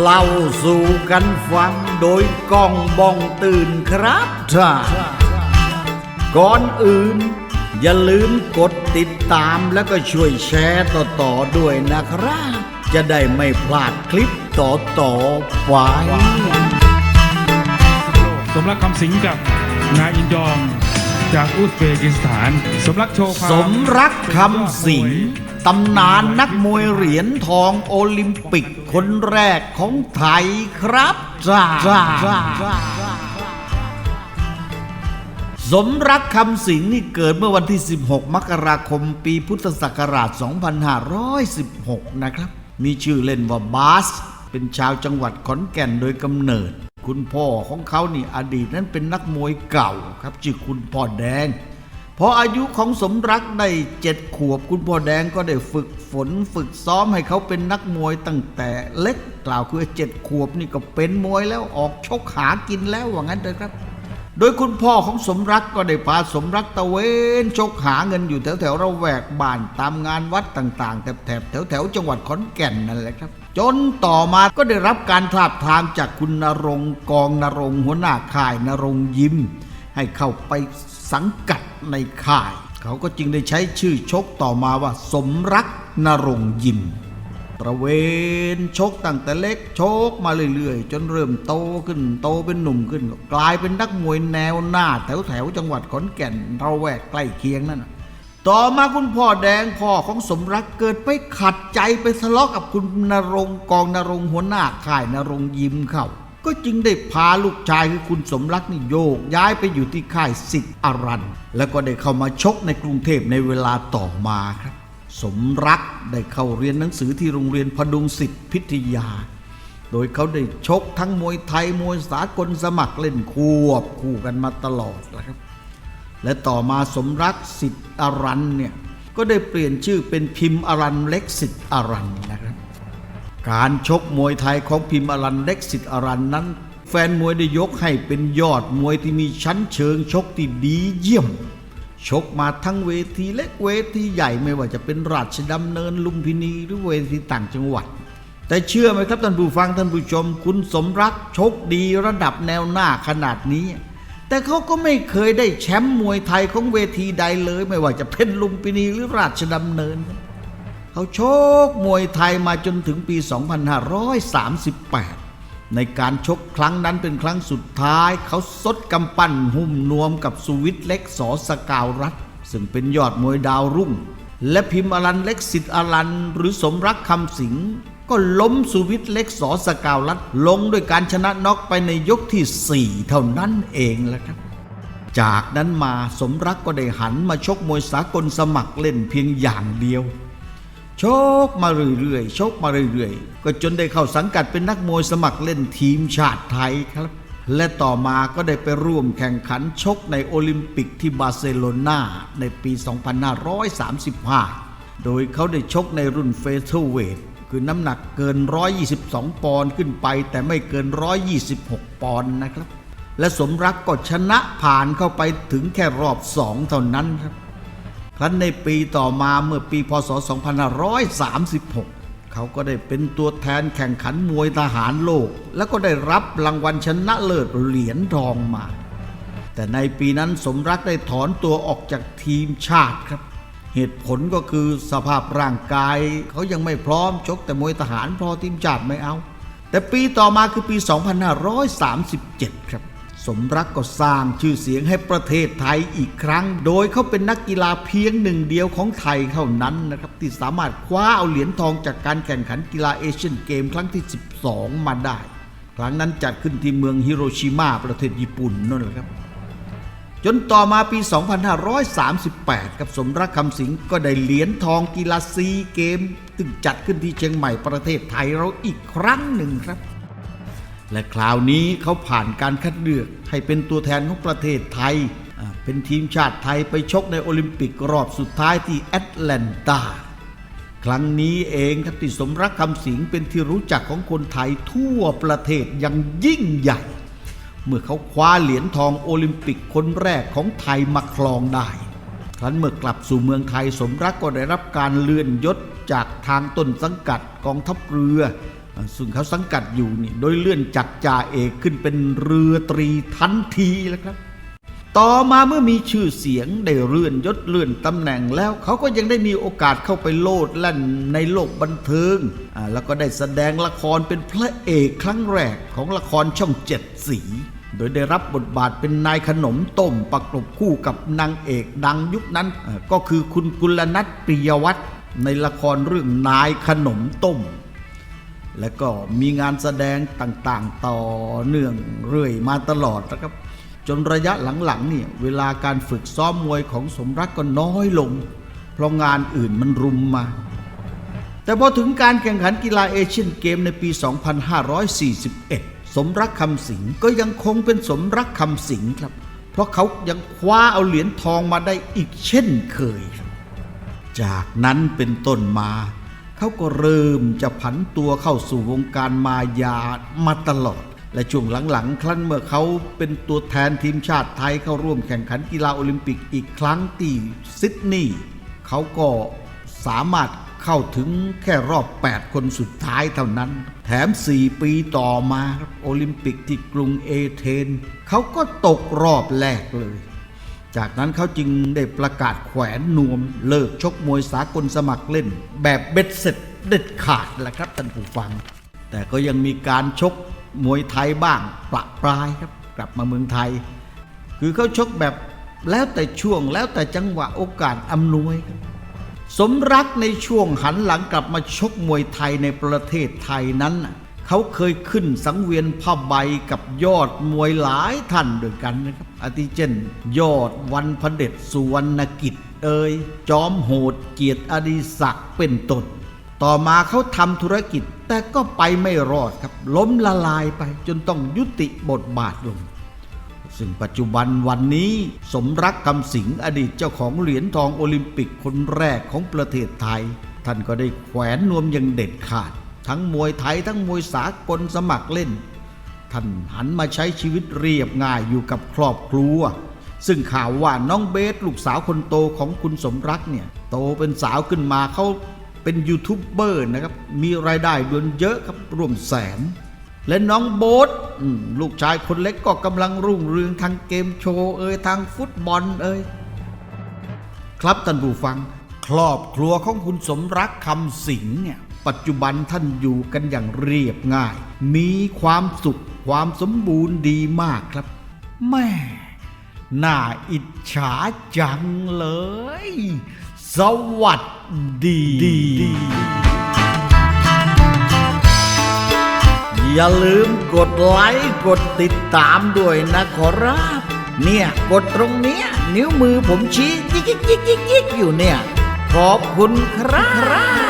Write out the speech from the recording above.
เล่าสู่กันฟังโดยกองบ้องตื่นครับท่าก่อนอื่น อย่าลืมกดติดตามแล้วก็ช่วยแชร์ต่อๆด้วยนะครับ จะได้ไม่พลาดคลิปต่อๆไปสมรักคำสิงกับนายอินยอง จากอุซเบกิสถาน สมรักโชคาสมรักคำสิงตำนานนักมวยเหรียญทองโอลิมปิกคนแรกของไทยครับจ้าจาจ้าสมรักคำสิงนี่เกิดเมื่อวันที่ 16 มกราคมปีพุทธศักราช 2516 นะครับ มีชื่อเล่นว่าบาส เป็นชาวจังหวัดขอนแก่นโดยกำเนิด คุณพ่อของเขานี่อดีตนั้นเป็นนักมวยเก่าครับชื่อคุณพ่อแดงพออายุของสมรักได้เจ็ดขวบคุณพ่อแดงก็ได้ฝึกฝนฝึกซ้อมให้เขาเป็นนักมวยตั้งแต่เล็กกล่าวคือเจ็ดขวบนี่ก็เป็นมวยแล้วออกชกหากินแล้วว่างั้นเถอะครับ โดยคุณพ่อของสมรักก็ได้พาสมรักตะเวนชกหาเงินอยู่แถวแถวระแวกบ้านตามงานวัดต่าง ๆ แถบแถวแถวจังหวัดขอนแก่นนั่นแหละครับ จนต่อมาก็ได้รับการทาบทามจากคุณนรงกองนรงหัวหน้าค่ายนรงยิมให้เข้าไปสังกัดในค่าย เขาก็จึงได้ใช้ชื่อชกต่อมาว่าสมรักนรงยิมตระเวนชกตั้งแต่เล็กชกมาเรื่อยๆ จนเริ่มโตขึ้นโตเป็นหนุ่มขึ้น กลายเป็นนักมวยแนวหน้าแถวแถวจังหวัดขอนแก่นเราแวกใกล้เคียงนั่นนะ ต่อมาคุณพ่อแดงพ่อของสมรักเกิดไปขัดใจไปทะเลาะกับคุณนรงกองนรงหัวหน้าค่ายนรงยิ้มเข้าก็จึงได้พาลูกชายคือคุณสมรักนี่โยก ย้ายไปอยู่ที่ค่ายสิทธิ์อรันแล้วก็ได้เข้ามาชกในกรุงเทพในเวลาต่อมาครับ สมรักได้เข้าเรียนหนังสือที่โรงเรียนพดุงศิษย์พิทยา โดยเขาได้ชกทั้งมวยไทยมวยสากลสมัครเล่นควบคู่กันมาตลอดนะครับ และต่อมาสมรักสิทธิ์อรันเนี่ยก็ได้เปลี่ยนชื่อเป็นพิมพ์อรันเล็กสิทธิ์อรันนะครับ การชกมวยไทยของพิมพ์อรันเล็กสิทธิ์อรันนั้น แฟนมวยได้ยกให้เป็นยอดมวยที่มีชั้นเชิงชกที่ดีเยี่ยม ชกมาทั้งเวทีเล็กเวทีใหญ่ไม่ว่าจะเป็นราชดำเนินลุมพินีหรือเวทีต่างจังหวัด แต่เชื่อไหมครับท่านผู้ฟังท่านผู้ชม คุณสมรักชกดีระดับแนวหน้าขนาดนี้ แต่เขาก็ไม่เคยได้แชมป์มวยไทยของเวทีใดเลย ไม่ว่าจะเป็นลุมพินีหรือราชดำเนิน เขาโชคมวยไทยมาจนถึงปี 2538 ในการชกครั้งนั้นเป็นครั้งสุดท้าย เขาซดกำปั้นหุ่มนวมกับสุวิทย์เล็กสอสกาวรัฐ ซึ่งเป็นยอดมวยดาวรุ่ง และพิมพ์อรันเล็กสิทธิ์อรันหรือสมรักคำสิง ก็ล้มสุวิทย์เล็กสอสกาวรัฐลงด้วยการชนะน็อกไปในยกที่ 4 เท่านั้นเองแหละครับ จากนั้นมาสมรักก็ได้หันมาชกมวยสากลสมัครเล่นเพียงอย่างเดียว ชกมาเรื่อยๆชกมาเรื่อยๆ ก็จนได้เข้าสังกัดเป็นนักมวยสมัครเล่นทีมชาติไทยครับ และต่อมาก็ได้ไปร่วมแข่งขันชกในโอลิมปิกที่บาร์เซโลนาในปี 2535 โดยเขาได้ชกในรุ่นเฟเธอร์เวท คือน้ำหนักเกิน 122 ปอนด์ขึ้นไป แต่ไม่เกิน 126 ปอนด์นะครับ และสมรักก็ชนะผ่านเข้าไปถึงแค่รอบสองเท่านั้นครับ ครั้นในปีต่อมาเมื่อปีพศ 2536 เขาก็ได้เป็นตัวแทนแข่งขันมวยทหารโลก แล้วก็ได้รับรางวัลชนะเลิศเหรียญทองมา แต่ในปีนั้นสมรักได้ถอนตัวออกจากทีมชาติครับ เหตุผลก็คือสภาพร่างกายเขายังไม่พร้อมชกแต่มวยทหารพอทีมชาติไม่เอา แต่ปีต่อมาคือปี 2537 ครับ สมรักก็สร้างชื่อเสียงให้ประเทศไทยอีกครั้ง โดยเขาเป็นนักกีฬาเพียงหนึ่งเดียวของไทยเท่านั้นนะครับ ที่สามารถคว้าเอาเหรียญทองจากการแข่งขันกีฬาเอเชียนเกมครั้งที่ 12 มาได้ ครั้งนั้นจัดขึ้นที่เมืองฮิโรชิมาประเทศญี่ปุ่นนั่นแหละครับ จนต่อมาปี 2538 กับสมรักคำสิงก็ได้เหรียญทองกีฬาซีเกมซึ่งจัดขึ้นที่เชียงใหม่ประเทศไทยเราอีกครั้งหนึ่งครับ และคราวนี้เขาผ่านการคัดเลือกให้เป็นตัวแทนของประเทศไทย เป็นทีมชาติไทยไปชกในโอลิมปิกรอบสุดท้ายที่แอตแลนตา ครั้งนี้เองครับที่สมรักคำสิงเป็นที่รู้จักของคนไทยทั่วประเทศอยังยิ่งใหญ่ เมื่อเขาคว้าเหรียญทองโอลิมปิกคนแรกของไทยมาครองได้ ครั้นเมื่อกลับสู่เมืองไทยสมรักก็ได้รับการเลื่อนยศจากทางต้นสังกัดกองทัพเรือ ซึ่งเขาสังกัดอยู่นี่โดยเลื่อนจากจ่าเอกขึ้นเป็นเรือตรีทันทีแล้วครับ ต่อมาเมื่อมีชื่อเสียงได้เลื่อนยศเลื่อนตำแหน่งแล้วเขาก็ยังได้มีโอกาสเข้าไปโลดแล่นในโลกบันเทิงแล้วก็ได้แสดงละครเป็นพระเอกครั้งแรกของละครช่องเจ็ดสี โดยได้รับบทบาทเป็นนายขนมต้มประกบคู่กับนางเอกดังยุคนั้นก็คือคุณกุลนัทปริยวัฒน์ในละครเรื่องนายขนมต้ม และก็มีงานแสดงต่างๆต่อเนื่องเรื่อยมาตลอดนะครับ จนระยะหลังๆเนี่ยเวลาการฝึกซ้อมมวยของสมรักก็น้อยลง เพราะงานอื่นมันรุมมา แต่พอถึงการแข่งขันกีฬาเอเชียนเกมในปี 2541 สมรักคำสิงก็ยังคงเป็นสมรักคำสิงครับ เพราะเขายังคว้าเอาเหรียญทองมาได้อีกเช่นเคยครับ จากนั้นเป็นต้นมา เขาก็เริ่มจะผันตัวเข้าสู่วงการมายามาตลอด และช่วงหลังๆ ครั้นเมื่อเขาเป็นตัวแทนทีมชาติไทยเข้าร่วมแข่งขันกีฬาโอลิมปิกอีกครั้งที่ซิดนีย์เขาก็สามารถ เข้าถึงแค่รอบ 8 คนสุดท้ายเท่านั้น แถม 4 ปีต่อมาโอลิมปิกที่กรุงเอเธนเขาก็ตกรอบแรกเลย จากนั้นเขาจึงได้ประกาศแขวนนวม เลิกชกมวยสากลสมัครเล่น แบบเบ็ดเสร็จเด็ดขาดแหละครับท่านผู้ฟัง แต่ก็ยังมีการชกมวยไทยบ้างประปรายครับกลับมาเมืองไทย คือเขาชกแบบแล้วแต่ช่วงแล้วแต่จังหวะโอกาสอำนวยครับ สมรักในช่วงหันหลังกลับมาชกมวยไทยในประเทศไทยนั้น เขาเคยขึ้นสังเวียนผ้าใบกับยอดมวยหลายท่านด้วยกันนะครับอาทิเช่น ยอดวันพเด็จสุวรรณกิจเอ่ยจอมโหดเกียรติอดิศักดิ์เป็นต้นต่อมาเขาทำธุรกิจแต่ก็ไปไม่รอดครับ ล้มละลายไปจนต้องยุติบทบาทลง ซึ่งปัจจุบันวันนี้สมรักคำสิงอดีตเจ้าของเหรียญทองโอลิมปิกคนแรกของประเทศไทย ท่านก็ได้แขวนนวมอย่างเด็ดขาด ทั้งมวยไทยทั้งมวยสากลสมัครเล่น ท่านหันมาใช้ชีวิตเรียบง่ายอยู่กับครอบครัว ซึ่งข่าวว่าน้องเบสลูกสาวคนโตของคุณสมรักเนี่ยโตเป็นสาวขึ้นมาเขาเป็นยูทูบเบอร์นะครับมีรายได้เดือนเยอะครับรวมแสน และน้องโบ๊ทลูกชายคนเล็กก็กำลังรุ่งเรืองทางเกมโชว์เอ่ยทางฟุตบอลเอ่ยครับท่านผู้ฟัง ครอบครัวของคุณสมรักคำสิงเนี่ยปัจจุบันท่านอยู่กันอย่างเรียบง่าย มีความสุขความสมบูรณ์ดีมากครับ แม่น่าอิจฉาจังเลย สวัสดีดี อย่าลืมกดไลค์กดติดตามด้วยนะขอรับ เนี่ยกดตรงเนี้ย นิ้วมือผมชี้ยิกยิกยิกยิกยิกอยู่เนี่ย ขอบคุณครับ